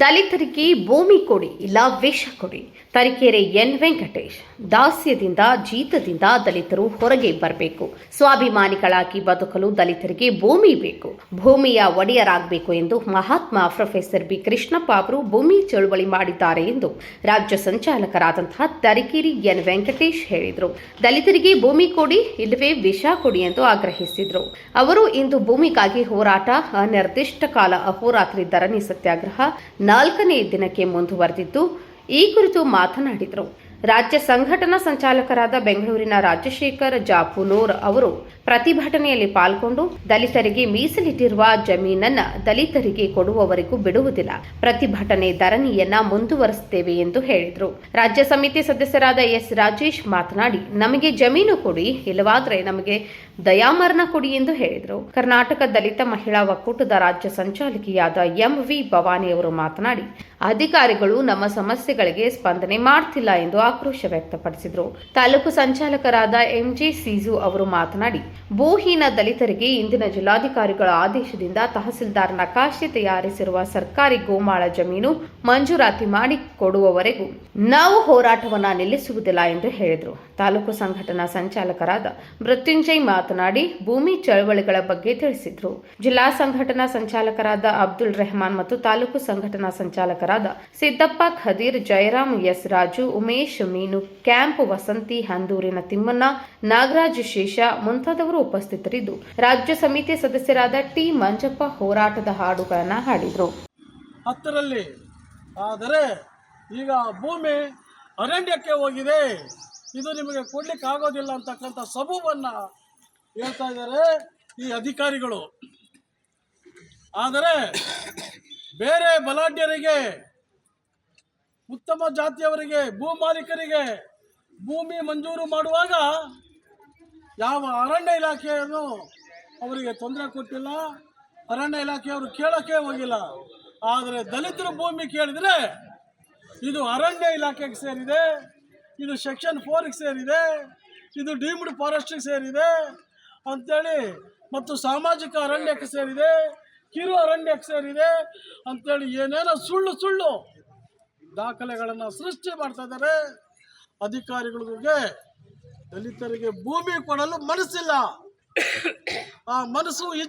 ದಲಿತರಿಗೆ ಭೂಮಿ ಕೊಡಿ, ಇಲ್ಲ ವಿಷ ಕೊಡಿ. ತರೀಕೆರೆ ಎನ್ ವೆಂಕಟೇಶ್, ದಾಸ್ಯದಿಂದ, ಜೀತದಿಂದ ದಲಿತರು ಹೊರಗೆ ಬರಬೇಕು. ಸ್ವಾಭಿಮಾನಿಗಳಾಗಿ ಬದುಕಲು ದಲಿತರಿಗೆ ಭೂಮಿ ಬೇಕು. ಭೂಮಿಯ ಒಡೆಯರಾಗಬೇಕು ಎಂದು ಮಹಾತ್ಮ ಪ್ರೊಫೆಸರ್ ಬಿ ಕೃಷ್ಣಪ್ಪ ಅವರು ಭೂಮಿ ಚಳುವಳಿ ಮಾಡಿದ್ದಾರೆ ಎಂದು ರಾಜ್ಯ ಸಂಚಾಲಕರಾದಂತಹ ತರೀಕೆರೆ ಎನ್ ವೆಂಕಟೇಶ್ ಹೇಳಿದರು. ದಲಿತರಿಗೆ ಭೂಮಿ ಕೊಡಿ, ಇಲ್ಲವೇ ವಿಷ ಕೊಡಿ ಎಂದು ಆಗ್ರಹಿಸಿದರು. ಅವರು ಇಂದು ಭೂಮಿಗಾಗಿ ಹೋರಾಟ ಅನಿರ್ದಿಷ್ಟ ಕಾಲ ಅಹೋರಾತ್ರಿ ಧರಣಿ ಸತ್ಯಾಗ್ರಹ ನಾಲ್ಕನೇ ದಿನಕ್ಕೆ ಮುಂದುವರೆದಿದ್ದು ಈ ಕುರಿತು ಮಾತನಾಡಿದರು. ರಾಜ್ಯ ಸಂಘಟನಾ ಸಂಚಾಲಕರಾದ ಬೆಂಗಳೂರಿನ ರಾಜಶೇಖರ್ ಜಾಪುನೂರ್ ಅವರು ಪ್ರತಿಭಟನೆಯಲ್ಲಿ ಪಾಲ್ಗೊಂಡು ದಲಿತರಿಗೆ ಮೀಸಲಿಟ್ಟಿರುವ ಜಮೀನನ್ನ ದಲಿತರಿಗೆ ಕೊಡುವವರೆಗೂ ಬಿಡುವುದಿಲ್ಲ. ಪ್ರತಿಭಟನೆ ಧರಣಿಯನ್ನ ಮುಂದುವರಿಸುತ್ತೇವೆ ಎಂದು ಹೇಳಿದರು. ರಾಜ್ಯ ಸಮಿತಿ ಸದಸ್ಯರಾದ ಎಸ್ ರಾಜೇಶ್ ಮಾತನಾಡಿ, ನಮಗೆ ಜಮೀನು ಕೊಡಿ, ಇಲ್ಲವಾದ್ರೆ ನಮಗೆ ದಯಾಮರಣ ಕೊಡಿ ಎಂದು ಹೇಳಿದರು. ಕರ್ನಾಟಕ ದಲಿತ ಮಹಿಳಾ ಒಕ್ಕೂಟದ ರಾಜ್ಯ ಸಂಚಾಲಕಿಯಾದ ಎಂ ವಿ ಭವಾನಿ ಅವರು ಮಾತನಾಡಿ ಅಧಿಕಾರಿಗಳು ನಮ್ಮ ಸಮಸ್ಯೆಗಳಿಗೆ ಸ್ಪಂದನೆ ಮಾಡ್ತಿಲ್ಲ ಎಂದು ಆಕ್ರೋಶ ವ್ಯಕ್ತಪಡಿಸಿದರು. ತಾಲೂಕು ಸಂಚಾಲಕರಾದ ಎಂಜೆ ಸೀಜು ಅವರು ಮಾತನಾಡಿ, ಭೂಹೀನ ದಲಿತರಿಗೆ ಇಂದಿನ ಜಿಲ್ಲಾಧಿಕಾರಿಗಳ ಆದೇಶದಿಂದ ತಹಸೀಲ್ದಾರ್ ನಕಾಶೆ ತಯಾರಿಸಿರುವ ಸರ್ಕಾರಿ ಗೋಮಾಳ ಜಮೀನು ಮಂಜೂರಾತಿ ಮಾಡಿ ಕೊಡುವವರೆಗೂ ನಾವು ಹೋರಾಟವನ್ನ ನಿಲ್ಲಿಸುವುದಿಲ್ಲ ಎಂದು ಹೇಳಿದರು. ತಾಲೂಕು ಸಂಘಟನಾ ಸಂಚಾಲಕರಾದ ಮೃತ್ಯುಂಜಯ್ ಮಾತನಾಡಿ, ಭೂಮಿ ಚಳವಳಿಗಳ ಬಗ್ಗೆ ತಿಳಿಸಿದರು. ಜಿಲ್ಲಾ ಸಂಘಟನಾ ಸಂಚಾಲಕರಾದ ಅಬ್ದುಲ್ ರೆಹಮಾನ್ ಮತ್ತು ತಾಲೂಕು ಸಂಘಟನಾ ಸಂಚಾಲಕರಾದ ಸಿದ್ದಪ್ಪ, ಖದೀರ್, ಜಯರಾಮ್, ಎಸ್ ರಾಜು, ಉಮೇಶ್, ಮೀನು ಕ್ಯಾಂಪ್, ವಸಂತಿ, ಹಂದೂರಿನ ತಿಮ್ಮಣ್ಣ, ನಾಗರಾಜ್ ಶೇಷ ಮುಂತಾದವರು ಉಪಸ್ಥಿತರಿದ್ದು, ರಾಜ್ಯ ಸಮಿತಿ ಸದಸ್ಯರಾದ ಟಿ. ಮಂಜಪ್ಪ ಹೋರಾಟದ ಹಾಡುಗಳನ್ನು ಹಾಡಿದರು. ಹತ್ತರಲ್ಲಿ ಆದರೆ ಈಗ ಭೂಮಿ ಅರಣ್ಯಕ್ಕೆ ಹೋಗಿದೆ. ಇದು ನಿಮಗೆ ಕೊಡ್ಲಿಕ್ಕೆ ಆಗೋದಿಲ್ಲ ಅಂತಕ್ಕಂಥ ಸಬೂಬನ್ನು ಹೇಳ್ತಾ ಇದ್ದಾರೆ ಈ ಅಧಿಕಾರಿಗಳು. ಆದರೆ ಬೇರೆ ಬಲಾಢ್ಯರಿಗೆ, ಉತ್ತಮ ಜಾತಿಯವರಿಗೆ, ಭೂ ಮಾಲೀಕರಿಗೆ ಭೂಮಿ ಮಂಜೂರು ಮಾಡುವಾಗ ಯಾವ ಅರಣ್ಯ ಇಲಾಖೆಯನ್ನು ಅವರಿಗೆ ತೊಂದರೆ ಕೊಟ್ಟಿಲ್ಲ, ಅರಣ್ಯ ಇಲಾಖೆಯವರು ಕೇಳೋಕ್ಕೆ ಹೋಗಿಲ್ಲ. ಆದರೆ ದಲಿತರ ಭೂಮಿ ಕೇಳಿದರೆ ಇದು ಅರಣ್ಯ ಇಲಾಖೆಗೆ ಸೇರಿದೆ, ಇದು ಸೆಕ್ಷನ್ ಫೋರ್ಗೆ ಸೇರಿದೆ, ಇದು ಡೀಮ್ಡ್ ಫಾರೆಸ್ಟ್ಗೆ ಸೇರಿದೆ ಅಂಥೇಳಿ ಮತ್ತು ಸಾಮಾಜಿಕ ಅರಣ್ಯಕ್ಕೆ ಸೇರಿದೆ. ಕಿರು ಅರಣ್ಯಕ್ಕೆ ಸೇರಿದೆ ಅಂತೇಳಿ ಏನೇನೋ ಸುಳ್ಳು ಸುಳ್ಳು ದಾಖಲೆಗಳನ್ನು ಸೃಷ್ಟಿ ಮಾಡ್ತಾ ಇದ್ದಾರೆ. ಅಧಿಕಾರಿಗಳಿಗೆ, ದಲಿತರಿಗೆ ಭೂಮಿ ಕೊಡಲು ಮನಸ್ಸಿಲ್ಲ. ಆ ಮನಸ್ಸು